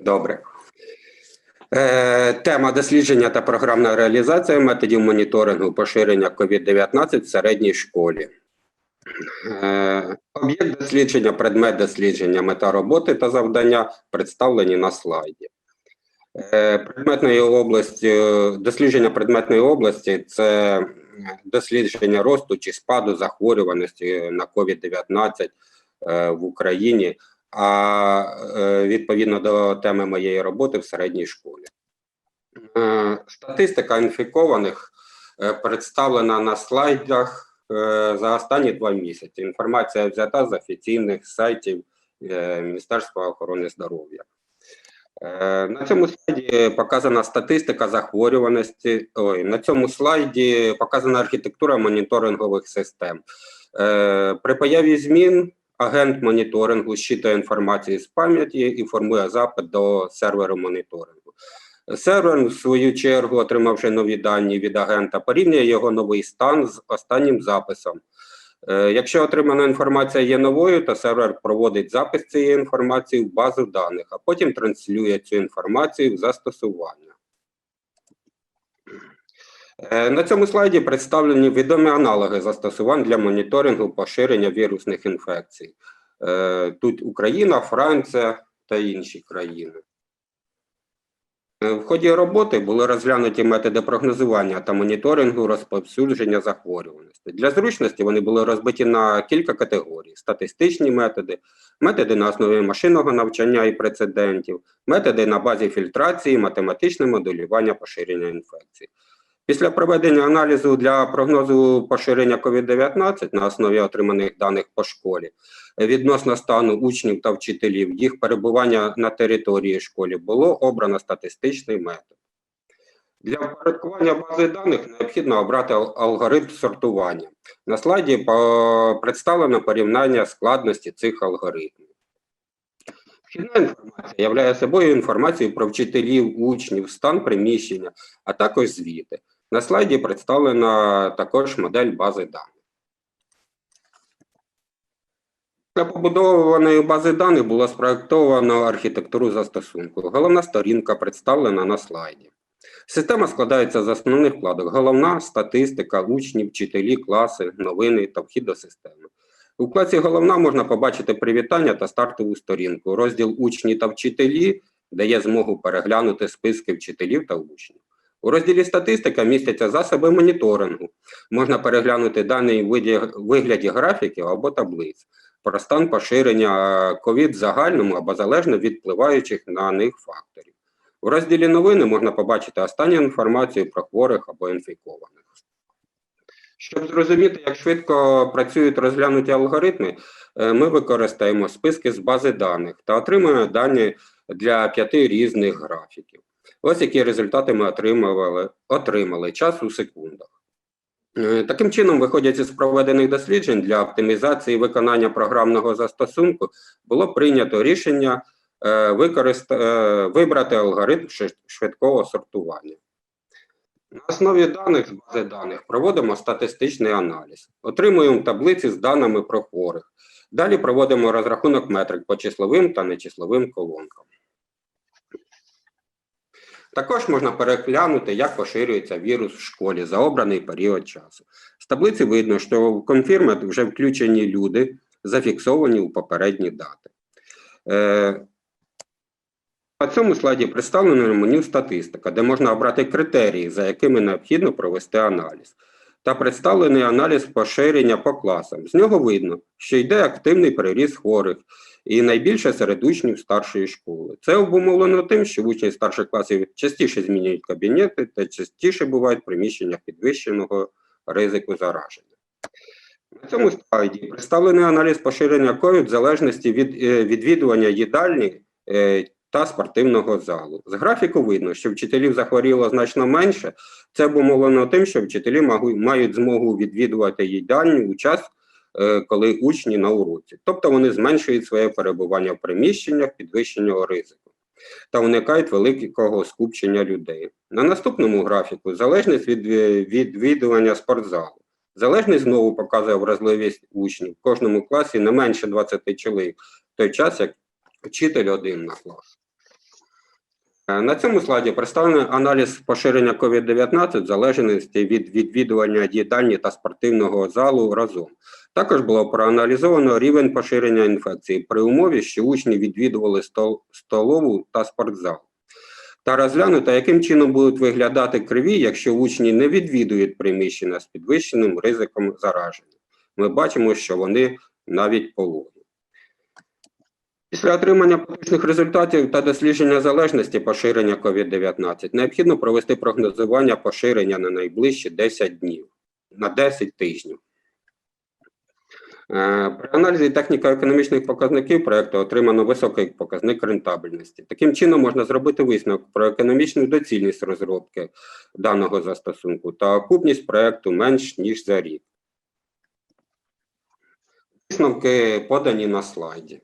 Добре. Е, тема дослідження та програмна реалізація методів моніторингу поширення COVID-19 в середній школі. Е, об'єкт дослідження, предмет дослідження, мета роботи та завдання представлені на слайді. Е, предметної області, дослідження предметної області це дослідження росту чи спаду захворюваності на COVID-19 е, в Україні а е, відповідно до теми моєї роботи в середній школі. Е, Статистика інфікованих е, представлена на слайдах за останні два місяці. Інформація взята з офіційних сайтів Міністерства охорони здоров'я. На цьому слайді показана статистика захворюваності. Ой, на цьому слайді показана архітектура моніторингових систем. При появі змін Агент моніторингу щитує інформацію з пам'яті і формує запит до серверу моніторингу. Сервер, в свою чергу, отримавши нові дані від агента, порівнює його новий стан з останнім записом. Е, Якщо отримана інформація є новою, то сервер проводить запис цієї інформації в базу даних, а потім транслює цю інформацію в застосування. Е, На цьому слайді представлені відомі аналоги застосувань для моніторингу поширення вірусних інфекцій. Е, Тут Україна, Франція та інші країни. Е, В ході роботи були розглянуті методи прогнозування та моніторингу розповсюдження захворюваності. Для зручності вони були розбиті на кілька категорій: статистичні методи, методи на основі машинного навчання і прецедентів, методи на базі фільтрації, математичне моделювання поширення інфекцій. Після проведення аналізу для прогнозу поширення COVID-19 на основі отриманих даних по школі відносно стану учнів та вчителів, їх перебування на території школи було обрано статистичний метод. Для впорядкування бази даних необхідно обрати алгоритм сортування. На слайді представлено порівняння складності цих алгоритмів. Вхідна інформація являє собою інформацію про вчителів, учнів, стан приміщення, а також звіти. На слайді представлена також модель бази даних. Для побудованої бази даних було спроектовано архітектуру застосунку. Головна сторінка представлена на слайді. Система складається з основних вкладок: головна, статистика, учні, вчителі, класи, новини та вхід до системи. У вкладці головна можна побачити привітання та стартову сторінку. Розділ учні та вчителі дає змогу переглянути списки вчителів та учнів. У розділі статистика містяться засоби моніторингу. Можна переглянути дані у вигляді графіків або таблиць про стан поширення ковід в загальному або залежно від впливаючих на них факторів. У розділі новини можна побачити останню інформацію про хворих або інфікованих. Щоб зрозуміти, як швидко працюють розглянуті алгоритми, е, ми використаємо списки з бази даних та отримуємо дані для п'яти різних графіків. Ось які результати ми отримали, отримали час у секундах. Е, Таким чином, виходячи з проведених досліджень для оптимізації виконання програмного застосунку, було прийнято рішення е, е, вибрати алгоритм швидкого сортування. На основі даних з бази даних проводимо статистичний аналіз, отримуємо таблиці з даними про хворих. Далі проводимо розрахунок метрик по числовим та нечисловим колонкам. Також можна переглянути, як поширюється вірус в школі за обраний період часу. З таблиці видно, що в конфірмат вже включені люди, зафіксовані у попередні дати. Е, на цьому слайді представлено меню статистика, де можна обрати критерії, за якими необхідно провести аналіз. Та представлений аналіз поширення по класам. З нього видно, що йде активний переріст хворих, і найбільше серед учнів старшої школи. Це обумовлено тим, що учні старших класів частіше змінюють кабінети та частіше бувають в приміщеннях підвищеного ризику зараження. На цьому слайді представлений аналіз поширення COVID в залежності від е, відвідування їдальні е, та спортивного залу. З графіку видно, що вчителів захворіло значно менше. Це обумовлено тим, що вчителі мають змогу відвідувати їдальню у час, е, коли учні на уроці. Тобто вони зменшують своє перебування в приміщеннях підвищеного ризику та уникають великого скупчення людей. На наступному графіку залежність від е, відвідування спортзалу. Залежність знову показує вразливість учнів. В кожному класі не менше 20 чоловік, в той час як вчитель один на клас. Е, На цьому слайді представлений аналіз поширення COVID-19 в залежності від відвідування їдальні та спортивного залу разом. Також було проаналізовано рівень поширення інфекції при умові, що учні відвідували стол- столову та спортзал. Та розглянуто, яким чином будуть виглядати криві, якщо учні не відвідують приміщення з підвищеним ризиком зараження. Ми бачимо, що вони навіть пологі. Після отримання поточних результатів та дослідження залежності поширення COVID-19 необхідно провести прогнозування поширення на найближчі 10 днів, на 10 тижнів. Е, При аналізі техніко-економічних показників проєкту отримано високий показник рентабельності. Таким чином можна зробити висновок про економічну доцільність розробки даного застосунку та окупність проєкту менш ніж за рік. Висновки подані на слайді.